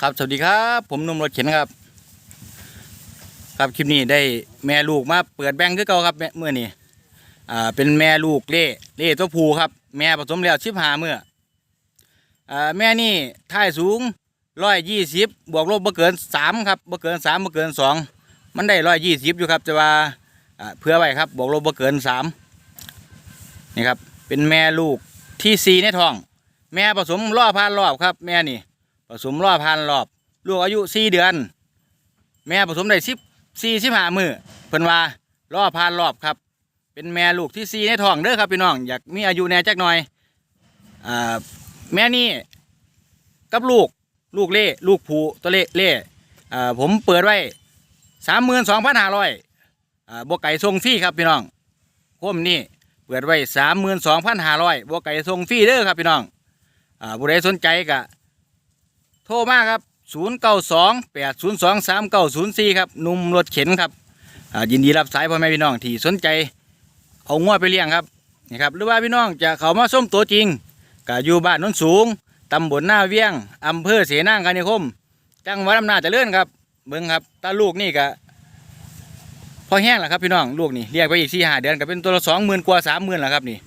ครับสวัสดีครับ ผมนุ่มรถเข็นครับ ครับคลิปนี้ได้แม่ลูกมาเปิดแบงค์คือเก่าครับเมื่อนี้อ่าเป็นแม่ลูกเล่เล่ตัวผู้ครับ แม่ผสมแล้วชิบหาเมื่ออ่าแม่นี่ท่ายสูงร้อยยี่สิบบวกลบบ่เกินสามครับบ่เกินสามบ่เกินสองมันได้ร้อยยี่สิบอยู่ครับจะว่าอ่าเพื่อไว้ครับบวกลบบ่เกินสามนี่ครับเป็นแม่ลูกที่สี่ในท้อง แม่ผสมรอบพันรอบครับ แม่นี่ สมรอบพันรอบ ลูกอายุสี่เดือน แม่ผสมได้สิบสี่สิบห้ามือเพิ่นว่ารอบพันรอบครับ เป็นแม่ลูกที่สี่ในท้องเด้อครับพี่น้องอยากมีอายุแน่จักหน่อยอ่าแม่นี่กับลูกลูกเล่ลูกผูตัวเล่เล่อ่าผมเปิดไว้สามหมื่นสองพันห้าร้อยอ่าบวกไก่ทรงฟรีครับพี่น้องพวมนี่เปิดไว้สามหมื่นสองพันห้าร้อยบวกไก่ทรงฟรีเด้อครับพี่น้องอ่าผู้ใดสนใจก็ โทรมาครับ 0 9 2 8 0 2 3 9 0 4 ครับหนุ่มรถเข็นครับอ่ายินดีรับสายพ่อแม่พี่น้องที่สนใจเอางวดไปเลี้ยงครับนี่ครับหรือว่าพี่น้องจะเขามาส้มตัวจริงก็อยู่บ้านโนนสูงตำบลหน้าเวียงอำเภอเสนางคานิคม จังหวัดอำนาจเจริญครับเบิ้งครับตาลูกนี่ก็พอแห้งแล้วครับพี่น้องลูกนี่เรียกไปอีกสี่หาเดือนก็เป็นตัวละสองหมื่นกว่าสามหมื่นแล้วครับนี่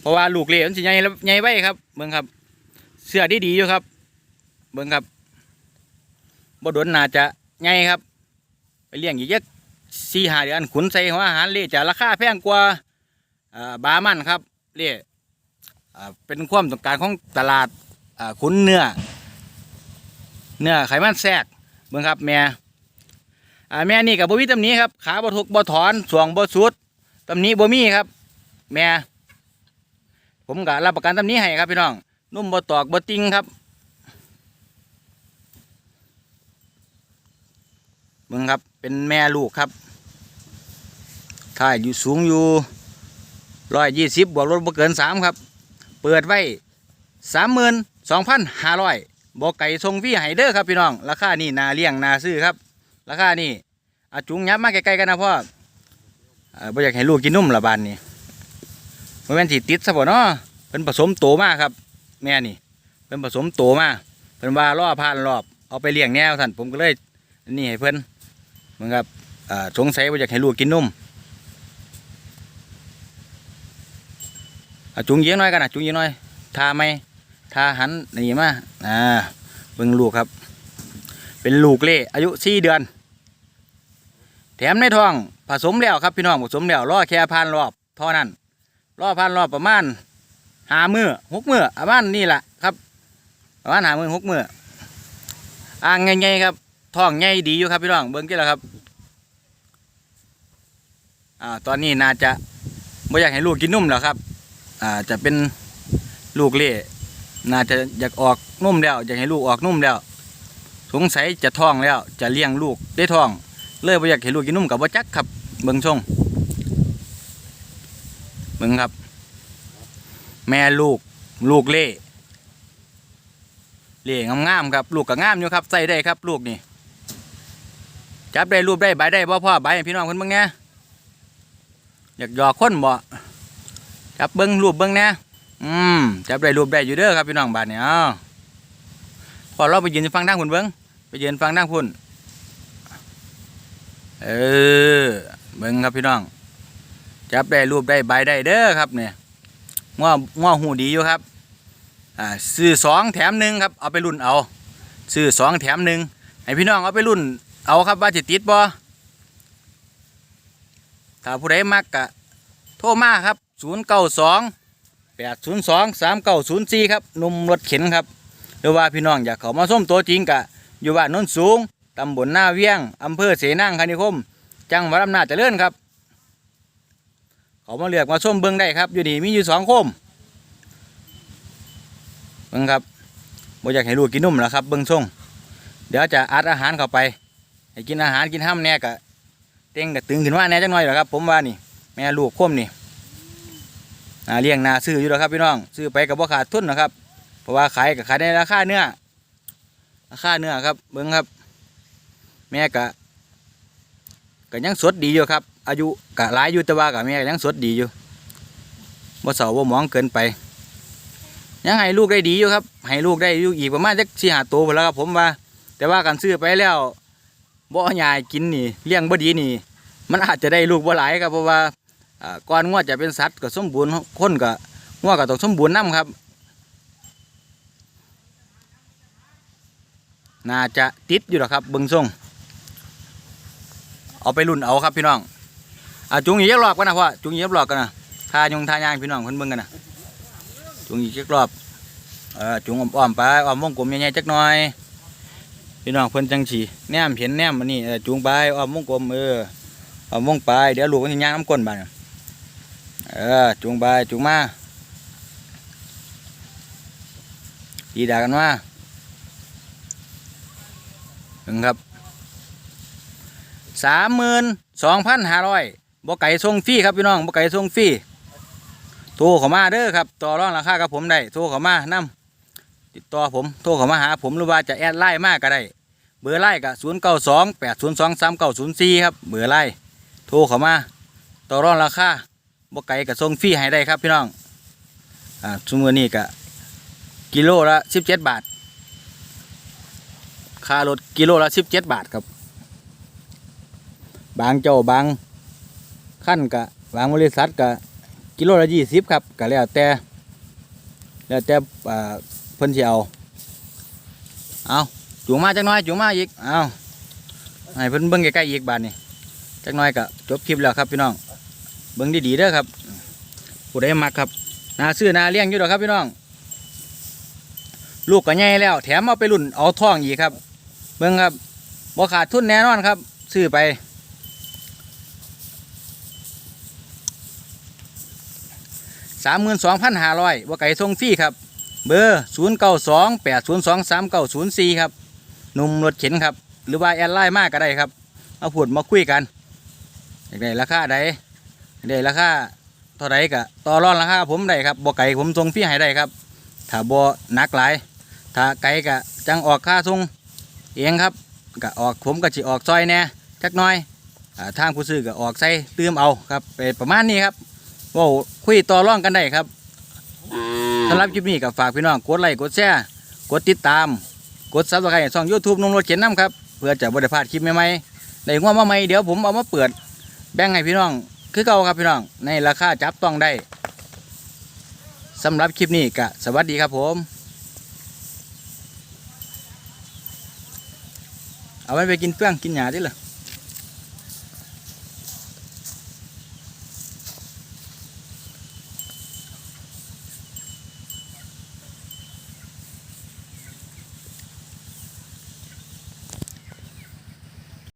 เพราะว่าลูกเลี้ยงสิใหญ่แล้วใหญ่ไว้ครับเบิ้งครับ เสื้อดีดีอยู่ครับ บิ่งครับบดนน่าจะไงครับ ไปเลี้ยงอีกยักสี่หาเดือนขุนใส่หัวอาหารเล่จะราคาแพงกว่าอ่าบามันครับเล่อ่าเป็นความต้องการของตลาดขุนเนื้อเนื้อไขมันแทรกเบิ่งครับแม่แม่นี่กับบ่มีตำหนี้ครับขาบ่ทุกบ่ถอนสวงบ่สุดตำหนี้บ่มีครับ แม่ ผมก็รับประกันตำหนี้ให้ครับพี่น้องนุ่มบ่ตอกบ่ติงครับ เบิ่งครับเป็นแม่ลูกครับถ่ายอยู่สูงอยู่ร้อยยี่สิบบวกลดบ่เกินสามครับ เปิดไว้สามหมื่นสองพันห้าร้อยบอกไก่ทรงฟรีไฮเดอร์ครับพี่น้อง ราคานี่นาเลี้ยงนาซื้อครับ ราคานี่อาจุงยับมาใกล้ๆกันนะพ่อเอ่อบ่อยากให้ลูกกินนุ่มละบานนี่มันเป็นสิติดซะบ่เนาะเป็นผสมโตมากครับ แม่นี่ เป็นผสมโตมากเป็นว่าล่อผ่านรอบเอาไปเลี้ยงแนวท่านผมก็เลยนี่ให้เพิ่อน เหมือนกับอ่าสงสัยว่าอยากให้ลูกกินนมอะจุงเยียงหน้อยกันนะจุงเยียงหน้อยทาไหมทาหันนี่มาอ่าเบิ่งลูกครับ เป็นลูกเล่อายุสี่เดือน แถมในท้องผสมแล้วครับพี่น้องผสมแล้วรอแค่พันรอบเท่านั้นรอพันรอบประมาณหามือหกมือประมาณนี่แหละครับประมาณหามือหกมืออ่างไงๆครับ ท้องใหญ่ดีอยู่ครับพี่น้องเบิ้งกี่แล้วครับอ่าตอนนี้น่าจะไม่อยากให้ลูกกินนุ่มแล้วครับอ่าจะเป็นลูกเล่น่าจะอยากออกนุ่มแล้วอยากให้ลูกออกนุ่มแล้ว สงสัยจะท้องแล้ว จะเลี้ยงลูกได้ท้อง เลยไม่อยากให้ลูกกินนุ่มกับว่าจักครับ เบิ้งช่งเบิ้งครับ แม่ลูกลูกเล่เล่งามๆครับ ลูกก็งามอยู่ครับใส่ได้ครับ ลูกนี่ จับได้รูปได้ใบได้บ่พ่อใบให้พี่น้องเพิ่นเบิ่งแหน่อยากหยอกคนบ่จับเบิ่งรูปเบิ่งแหน่อืมจับได้รูปได้อยู่เด้อครับพี่น้องบาดนี้เอ้าพอเราไปยืนฟังทางพุ่นเบิ่งไปยืนฟังทางพุ่นเออเบิ่งครับพี่น้อง จับได้รูปได้ใบได้เด้อครับเนี่ยง้อง้อหูดีอยู่ครับอ่าซื้อสองแถมหนึ่งครับเอาไปรุ่นเอาซื้อสองแถมหนึ่งให้พี่น้องเอาไปรุ่น เอาครับว่าจะติดบ่ถ้าผู้ใดมักกะโทรมาครับ 0 9 2 8 0 2 3 9 0 4 ครับนุ่มรถเข็นครับหรือว่าพี่น้องอยากเขามาส้มตัวจริงกะ อยู่บ้านโน้นสูงตำบลหน้าเวียงอำเภอเสนางคานิคม จังหวัดอำนาจเจริญครับ เขามาเลือกมาส้มเบิ้งได้ครับ อยู่นี่มีอยู่สองโคมเบิ้งครับบ่อยากให้ลูกกินนุ่มแล้วครับ เบิ้งส่งเดี๋ยวจะอัดอาหารเข้าไป ให้กินอาหารกินห้ามแน่กะเต็งกะตึงขึ้นมาแน่จังหน่อยหละครับ ผมว่านี่ แม่ลูกคมนี่นาเลี้ยงนาซื้ออยู่แล้วครับพี่น้องซื้อไปกับว่าขาดทุนนะครับ เพราะว่าขายกับขายในราคาเนื้อราคาเนื้อครับเบิ้งครับ แม่กะกะยังสดดีอยู่ครับ อายุกะหลายอยู่แต่ว่ากะแม่กะยังสดดีอยู่บ่เสาบ่มองเกินไปยังให้ลูกได้ดีอยู่ครับให้ลูกได้อยู่อีกประมาณจักสี่ห้าตัวไปแล้วครับผมว่า แต่ว่าการซื้อไปแล้ว บ่อใหญ่กินนี่เลี้ยงบ่ดีนี่ มันอาจจะได้ลูกบ่หลายครับเพราะว่าก่อนงวดจะเป็นสัตว์ก็สมบูรณ์คนก็งวดก็ต้องสมบูรณ์นํครับ น่าจะติดอยู่หรอครับเบิ่งทรงเอาไปรุ่นเอาครับพี่น้องอะจุงอีกจักรอบกันนะพ่อจุงอีกจักรอบกันนะทายงทายางพี่น้องเพิ่นเบิ่งกันนะจุงอีกจักรอบเออจุงอ้อมๆไปอ้อมวงกลมใหญ่ๆจักหน่อย พี่น้องเพิ่นจังสีแนมเห็นแนมอันนี้เออจุงไปอ้อมวงกลมเอออ้อมวงไปเดี๋ยวลูกมันจะย่างน้ำก้นบ้านน่เออจุงไปจุงมาดีด่ากันมาถึงครับสามหมื่นสองพันห้าร้อยบ่ไก่ส่งฟรีครับพี่น้องบ่ไก่ส่งฟรีโทรเข้ามาเด้อครับต่อรองราคากับผมได้โทรเข้ามานํติดต่อผมโทรเข้ามาหาผมหรือว่าจะแอดไลน์มากก็ได้ เบอร์ไลน์ก็ศูนย์เก้าสองแปดศูนย์สองสามเก้าศูนย์สี่ครับเบอร์ไลน์โทรเข้ามาต่อรองราคาบ่ไก่กับส่งฟรีให้ได้ครับพี่น้องอ่าชุมอนี้ก็กิโลละสิบเจ็ดบาทค่ารถกิโลละสิบเจ็ดบาทครับ บางเจ้าบางขั้นกะบางบริษัทกะกิโลละยี่สิบครับก็แล้วแต่แล้วแต่อ่าเพิ่นสิเอาเอา จูงมาจักน้อยจูงมาอีกเอาให้เพิ่นเบิ่งใกล้ๆอีกบาทนี่จักน้อยก็จบคลิปแล้วครับพี่น้อง เบิ่งดีๆเด้อครับผู้ใดมักครับนาซื้อนาเลี้ยงอยู่ดอกครับพี่น้อง ลูกก็ใหญ่แล้ว แถมเอาไปรุ่นเอาท่องอีกครับ เบิ่งครับบ่ขาดทุนแน่นอนครับ ซื้อไปสามหมื่นสองพันห้าร้อยว่าไก่ทรงฟรีครับ เบอร์ศูนย์เก้าสองแปดศูนย์สองสามเก้าศูนย์สี่ครับ นุ่มรถเข็นครับ หรือว่าแอดไลน์มากก็ได้ครับเอาพูดมาคุยกันอยากได้ราคาใดอยากได้ราคาเท่าไรก็ต่อรองราคาผมได้ครับบ่ไก่ผมทรงฟรีให้ได้ครับ ถ้าบ่หนักหลาย ถ้าไก่ก็จังออกค่าทรงเองครับก็ออกผมก็สิออกซอยแน่จักหน้อยอทางผู้ซื้อก็ออกใส่เติมเอาครับเป็นประมาณนี้ครับว้าคุยต่อรองกันได้ครับสำหรับคลิปนี้ก็ฝากพี่น้องกดไลค์กดแชร์กดติดตาม กดซับสไครต์ช่องยูทูบนงรถเข็นน้ำครับ เพื่อจะบริพลาดคลิปใหม่ๆในงวดมาใหม่เดี๋ยวผมเอามาเปิดแบ่งให้พี่น้อง คือเก่าครับพี่น้อง ในราคาจับต้องได้สำหรับคลิปนี้ก็สวัสดีครับผม เอาไว้ไปกินเฟื่องกินหยาดิเหรอ